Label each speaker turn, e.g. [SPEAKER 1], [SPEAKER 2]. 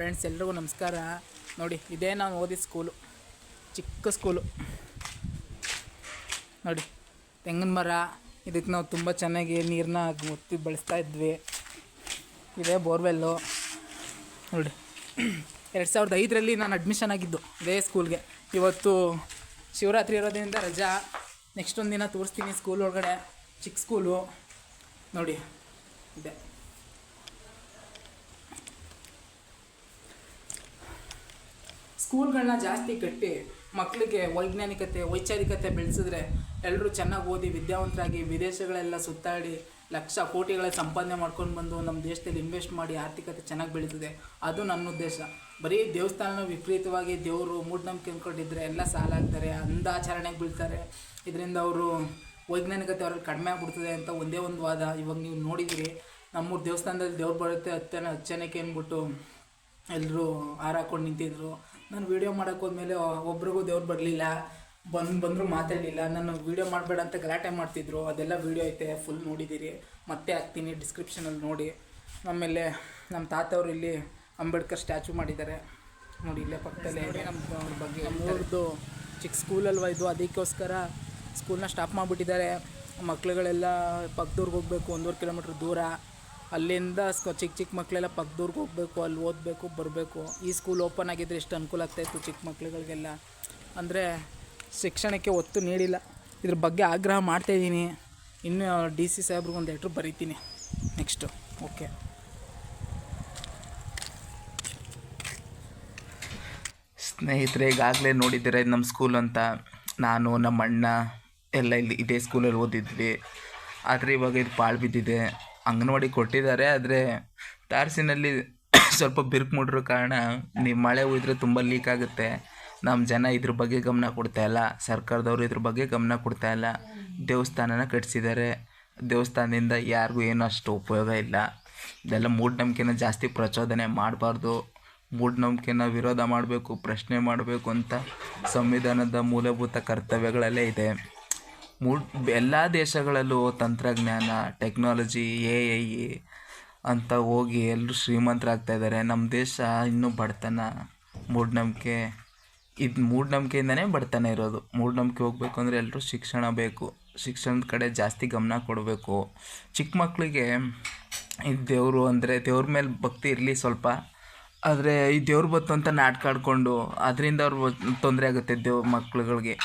[SPEAKER 1] Friends ಎಲ್ರಿಗೂ ನಮಸ್ಕಾರ. ನೋಡಿ, ಇದೇ ನಾನು ಓದಿದ ಸ್ಕೂಲು ಚಿಕ್ಕ ಸ್ಕೂಲು ನೋಡಿ, ತೆಂಗಿನ ಮರ ಇದಕ್ಕೆ ನಾವು ತುಂಬ ಚೆನ್ನಾಗಿ ನೀರನ್ನ ಒತ್ತಿ ಬಳಸ್ತಾ ಇದ್ವಿ. ಇದೇ ಬೋರ್ವೆಲ್ಲು ನೋಡಿ, ಎರಡು ಸಾವಿರದ ಐದರಲ್ಲಿ ನಾನು ಅಡ್ಮಿಷನ್ ಆಗಿದ್ದು ಇದೇ ಸ್ಕೂಲ್ಗೆ ಇವತ್ತು ಶಿವರಾತ್ರಿ ಇರೋದ್ರಿಂದ ರಜಾ. ನೆಕ್ಸ್ಟ್ ಒಂದು ದಿನ ತೋರಿಸ್ತೀನಿ ಸ್ಕೂಲ್ ಒಳಗಡೆ. ಚಿಕ್ಕ ಸ್ಕೂಲು ನೋಡಿ, ಇದೆ. ಸ್ಕೂಲ್ಗಳನ್ನ ಜಾಸ್ತಿ ಕಟ್ಟಿ ಮಕ್ಕಳಿಗೆ ವೈಜ್ಞಾನಿಕತೆ, ವೈಚಾರಿಕತೆ ಬೆಳೆಸಿದ್ರೆ ಎಲ್ಲರೂ ಚೆನ್ನಾಗಿ ಓದಿ ವಿದ್ಯಾವಂತರಾಗಿ ವಿದೇಶಗಳೆಲ್ಲ ಸುತ್ತಾಡಿ ಲಕ್ಷ ಕೋಟಿಗಳ ಸಂಪಾದನೆ ಮಾಡ್ಕೊಂಡು ಬಂದು ನಮ್ಮ ದೇಶದಲ್ಲಿ ಇನ್ವೆಸ್ಟ್ ಮಾಡಿ ಆರ್ಥಿಕತೆ ಚೆನ್ನಾಗಿ ಬೆಳೀತದೆ. ಅದು ನನ್ನ ಉದ್ದೇಶ. ಬರೀ ದೇವಸ್ಥಾನ ವಿಪರೀತವಾಗಿ ದೇವರು ಮೂಢನಂಬಿಕೆ ಅಂದ್ಕೊಂಡಿದ್ರೆ ಎಲ್ಲ ಸಾಲ ಅಂಧಾಚರಣೆಗೆ ಬೀಳ್ತಾರೆ. ಇದರಿಂದ ಅವರು ವೈಜ್ಞಾನಿಕತೆ ಅವ್ರಿಗೆ ಕಡಿಮೆ ಆಗ್ಬಿಡ್ತದೆ ಅಂತ ಒಂದೇ ಒಂದು ವಾದ. ಇವಾಗ ನೀವು ನೋಡಿದಿರಿ ನಮ್ಮೂರು ದೇವಸ್ಥಾನದಲ್ಲಿ ದೇವ್ರು ಬರುತ್ತೆ ಹತ್ತನ ಹಚ್ಚನಕ್ಕೆ ಅಂದ್ಬಿಟ್ಟು ಎಲ್ಲರೂ ಹಾರಾಕೊಂಡು ನಿಂತಿದ್ರು. ನಾನು ವೀಡಿಯೋ ಮಾಡೋಕೆ ಹೋದ್ಮೇಲೆ ಒಬ್ರಿಗೂ ದೇವ್ರು ಬರಲಿಲ್ಲ, ಬಂದು, ಬಂದರೂ ಮಾತಾಡಲಿಲ್ಲ, ನಾನು ವೀಡಿಯೋ ಮಾಡಬೇಡ ಅಂತ ಗಲಾಟೆ ಮಾಡ್ತಿದ್ರು, ಅದೆಲ್ಲ ವೀಡಿಯೋ ಐತೆ ಫುಲ್ ನೋಡಿದ್ದೀರಿ ಮತ್ತೆ ಹಾಕ್ತೀನಿ ಡಿಸ್ಕ್ರಿಪ್ಷನಲ್ಲಿ ನೋಡಿ. ಆಮೇಲೆ ನಮ್ಮ ತಾತವ್ರು ಇಲ್ಲಿ ಅಂಬೇಡ್ಕರ್ ಸ್ಟ್ಯಾಚು ಮಾಡಿದ್ದಾರೆ. ನೋಡಿ, ಇಲ್ಲೇ ಪಕ್ಕದಲ್ಲೇ ನಮ್ಮ ಬಗ್ಗೆ ನಮ್ಮೂರ್ದು ಚಿಕ್ಕ ಸ್ಕೂಲಲ್ವ ಇದು? ಅದಕ್ಕೋಸ್ಕರ ಸ್ಕೂಲ್ನ ಸ್ಟಾಪ್ ಮಾಡಿಬಿಟ್ಟಿದ್ದಾರೆ. ಮಕ್ಳುಗಳೆಲ್ಲ ಪಕ್ಕದೂರ್ಗೆ ಹೋಗಬೇಕು, ಒಂದೂವರೆ ಕಿಲೋಮೀಟ್ರ್ ದೂರ. ಅಲ್ಲಿಂದ ಚಿಕ್ಕ ಚಿಕ್ಕ ಮಕ್ಕಳೆಲ್ಲ ಪಕ್ಕದೂರ್ಗೆ ಹೋಗಬೇಕು, ಅಲ್ಲಿ ಓದಬೇಕು, ಬರಬೇಕು. ಈ ಸ್ಕೂಲ್ ಓಪನ್ ಆಗಿದ್ರೆ ಎಷ್ಟು ಅನುಕೂಲ ಆಗ್ತಾಯಿತ್ತು ಚಿಕ್ಕ ಮಕ್ಳುಗಳಿಗೆಲ್ಲ. ಅಂದರೆ ಶಿಕ್ಷಣಕ್ಕೆ ಒತ್ತು ನೀಡಿಲ್ಲ. ಇದ್ರ ಬಗ್ಗೆ ಆಗ್ರಹ ಮಾಡ್ತಾಯಿದ್ದೀನಿ ಇನ್ನು ಡಿ ಸಿ ಸಾಹೇಬ್ರಿಗೆ ಒಂದು ಲೆಟ್ರ್ ಬರೀತೀನಿ. ನೆಕ್ಸ್ಟು ಓಕೆ
[SPEAKER 2] ಸ್ನೇಹಿತರೆ, ಈಗಾಗಲೇ ನೋಡಿದ್ದೀರ ನಮ್ಮ ಸ್ಕೂಲ್ ಅಂತ. ನಾನು ನಮ್ಮ ಅಣ್ಣ ಎಲ್ಲ ಇಲ್ಲಿ ಇದೇ ಸ್ಕೂಲಲ್ಲಿ ಓದಿದ್ವಿ. ಆದರೆ ಇವಾಗ ಇದು ಪಾಳು ಬಿದ್ದಿದೆ. ಅಂಗನವಾಡಿ ಕೊಟ್ಟಿದ್ದಾರೆ, ಆದರೆ ತಾರಸಿನಲ್ಲಿ ಸ್ವಲ್ಪ ಬಿರುಕು ಮೂಡಿರೋ ಕಾರಣ ನೀವು ಮಳೆ ಹೋಯ್ದ್ರೆ ತುಂಬ ಲೀಕ್ ಆಗುತ್ತೆ. ನಮ್ಮ ಜನ ಇದ್ರ ಬಗ್ಗೆ ಗಮನ ಕೊಡ್ತಾ ಇಲ್ಲ. ಸರ್ಕಾರದವರು ಇದ್ರ ಬಗ್ಗೆ ಗಮನ ಕೊಡ್ತಾ ಇಲ್ಲ. ದೇವಸ್ಥಾನನ ಕಟ್ಟಿಸಿದ್ದಾರೆ ದೇವಸ್ಥಾನದಿಂದ ಯಾರಿಗೂ ಏನೂ ಅಷ್ಟು ಉಪಯೋಗ ಇಲ್ಲ. ಇದೆಲ್ಲ ಮೂಢನಂಬಿಕೆನ ಜಾಸ್ತಿ ಪ್ರಚೋದನೆ ಮಾಡಬಾರ್ದು. ಮೂಢನಂಬಿಕೆನ ವಿರೋಧ ಮಾಡಬೇಕು, ಪ್ರಶ್ನೆ ಮಾಡಬೇಕು ಅಂತ ಸಂವಿಧಾನದ ಮೂಲಭೂತ ಕರ್ತವ್ಯಗಳಲ್ಲೇ ಇದೆ. ಎಲ್ಲ ದೇಶಗಳಲ್ಲೂ ತಂತ್ರಜ್ಞಾನ ಟೆಕ್ನಾಲಜಿ ಎ ಐ ಅಂತ ಹೋಗಿ ಎಲ್ಲರೂ ಶ್ರೀಮಂತರಾಗ್ತಾ ಇದ್ದಾರೆ ನಮ್ಮ ದೇಶ ಇನ್ನೂ ಬಡತನ, ಮೂಢನಂಬಿಕೆ, ಇದು ಮೂಢನಂಬಿಕೆಯಿಂದನೇ ಬಡತನ ಇರೋದು. ಮೂಢನಂಬಿಕೆ ಹೋಗ್ಬೇಕು ಅಂದರೆ ಎಲ್ಲರೂ ಶಿಕ್ಷಣ ಬೇಕು. ಶಿಕ್ಷಣದ ಕಡೆ ಜಾಸ್ತಿ ಗಮನ ಕೊಡಬೇಕು. ಚಿಕ್ಕ ಮಕ್ಕಳಿಗೆ ಇದು ದೇವರು ಅಂದರೆ ದೇವ್ರ ಮೇಲೆ ಭಕ್ತಿ ಇರಲಿ ಸ್ವಲ್ಪ. ಆದರೆ ಈ ದೇವ್ರು ಬತ್ತು ಅಂತ ನಾಟಕ ಆಡ್ಕೊಂಡು, ಅದರಿಂದ ಅವ್ರು ತೊಂದರೆ ಆಗುತ್ತೆ ದೇವ್ ಮಕ್ಳುಗಳಿಗೆ.